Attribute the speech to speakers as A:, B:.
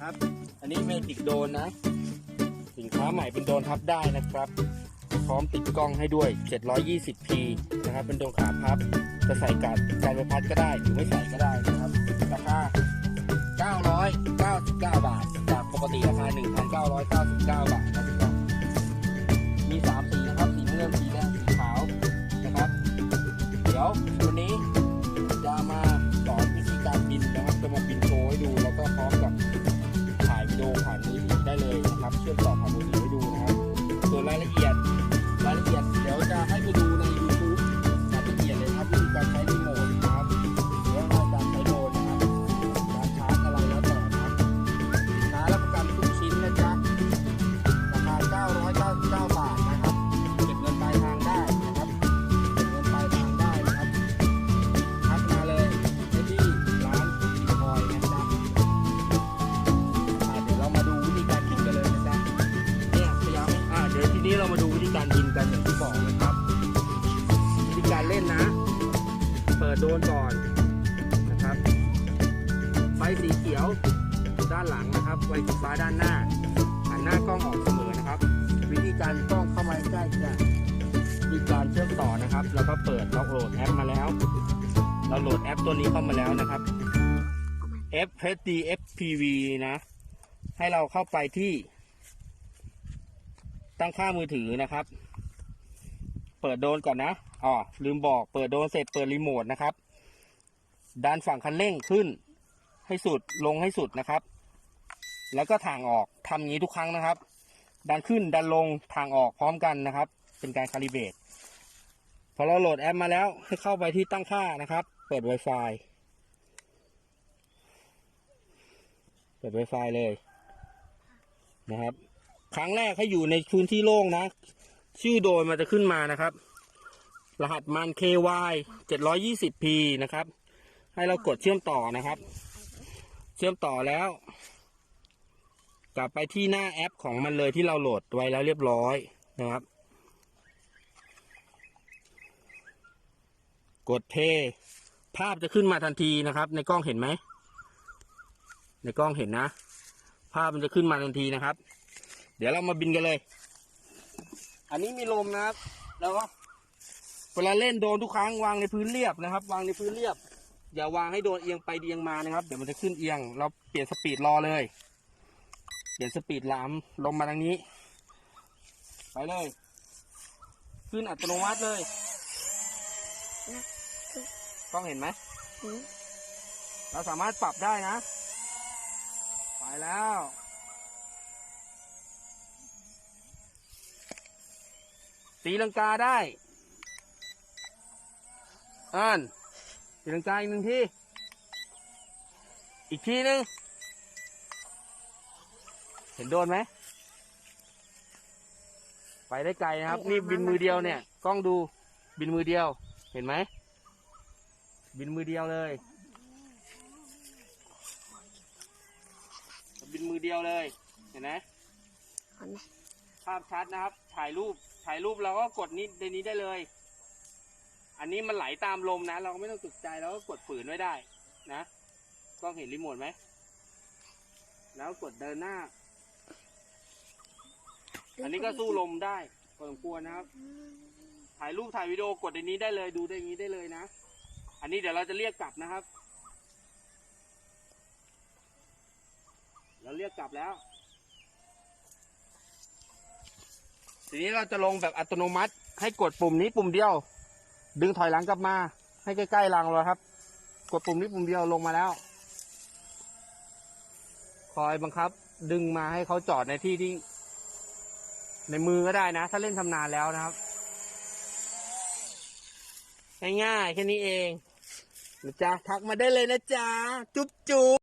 A: ครับ อันนี้เมจิกโดนนะ สินค้าใหม่เป็นโดนทับได้นะครับ พร้อมติดกล้องให้ด้วย 720p นะครับ เป็นโดนขาพับ จะใส่การการใบพัดก็ได้ หรือไม่ใส่ก็ได้นะครับ ราคา 999 บาท จากปกติราคา 1,999 บาทนะพี่น้องมี3สีนะครับ สีเงินสีแดง สีขาว นะครับ เดี๋ยววันนี้ เหลือถือดูนะครับส่วนรายละเอียด โดนก่อนนะครับ ไฟสีเขียวด้านหลังนะครับ ไฟสีฟ้าด้านหน้าหันหน้ากล้องออกเสมอนะครับ วิธีการกล้องเข้ามาใกล้จะมีการเชื่อมต่อนะครับ แล้วก็เปิดล็อกโหลดแอปมาแล้ว เราโหลดแอปตัวนี้เข้ามาแล้วนะครับ FHD FPV นะ ให้เราเข้าไปที่ ตั้งค่ามือถือนะครับ เปิดโดนก่อนนะ อ๋อลืมบอกเปิดโดรนเสร็จเปิดรีโมทนะครับ ดันฝั่งคันเร่งขึ้น ให้สุดลงให้สุดนะครับ แล้วก็ทางออกทำอย่างนี้ทุกครั้งนะครับ ดันขึ้นดันลงทางออกพร้อมกันนะครับ เป็นการคาลิเบตพอเราโหลดแอปมาแล้วให้เข้าไปที่ตั้งค่านะครับ เปิด Wi-Fi เปิด Wi-Fi เลยนะครับ ครั้งแรกให้อยู่ในพื้นที่โล่งนะ ชื่อโดยมันจะขึ้นมานะครับ รหัสมัน KY 720P นะครับ ให้เรากดเชื่อมต่อนะครับ เชื่อมต่อแล้ว กลับไปที่หน้าแอปของมันเลยที่เราโหลดไว้แล้วเรียบร้อยนะครับ กดเท ภาพจะขึ้นมาทันทีนะครับ ในกล้องเห็นไหม ในกล้องเห็นนะ ภาพมันจะขึ้นมาทันทีนะครับ เดี๋ยวเรามาบินกันเลย อันนี้มีลมนะครับ แล้วก็ วลาเล่นโดนทุกครั้งวางในพื้นเรียบนะครับ วางในพื้นเรียบ อย่าวางให้โดนเอียงไปเอียงมานะครับ เดี๋ยวมันจะขึ้นเอียง เราเปลี่ยนสปีดรอเลย เปลี่ยนสปีดหลามลงมาทางนี้ ไปเลย ขึ้นอัตโนมัติเลยกล้องเห็นไหมเราสามารถปรับได้นะ ไปแล้วตีลังกาได้ อ่านตีลังกาอีกหนึ่งที อีกทีหนึงเห็นโดนไหม ไปได้ไกลนะครับ นี่บินมือเดียวเนี่ย กล้องดูบินมือเดียว เห็นไหม บินมือเดียวเลย บินมือเดียวเลย เห็นไหมภาพชัดนะครับ ถ่ายรูป ถ่ายรูปเราก็กดนี้ในนี้ได้เลย อันนี้มันไหลตามลมนะ เราก็ไม่ต้องตกใจเราก็กดฝืนไว้ได้นะกล้องเห็นรีโมทไหม แล้วกดเดินหน้า อันนี้ก็สู้ลมได้พอสมควรนะครับ ถ่ายรูปถ่ายวิดีโอกดในนี้ได้เลยดูได้นี้ได้เลยนะ อันนี้เดี๋ยวเราจะเรียกกลับนะครับ เราเรียกกลับแล้ว ทีนี้เราจะลงแบบอัตโนมัติให้กดปุ่มนี้ปุ่มเดียว ดึงถอยหลังกลับมา ให้ใกล้ๆรังเราครับ กดปุ่มนี้ปุ่มเดียวลงมาแล้ว คอยบังคับ ดึงมาให้เขาจอดในที่ที่ ในมือก็ได้นะ ถ้าเล่นชำนาญแล้วนะครับ ง่ายๆแค่นี้เองนะจ๊ะทักมาได้เลยนะจ๊ะ จุ๊บจุ๊บ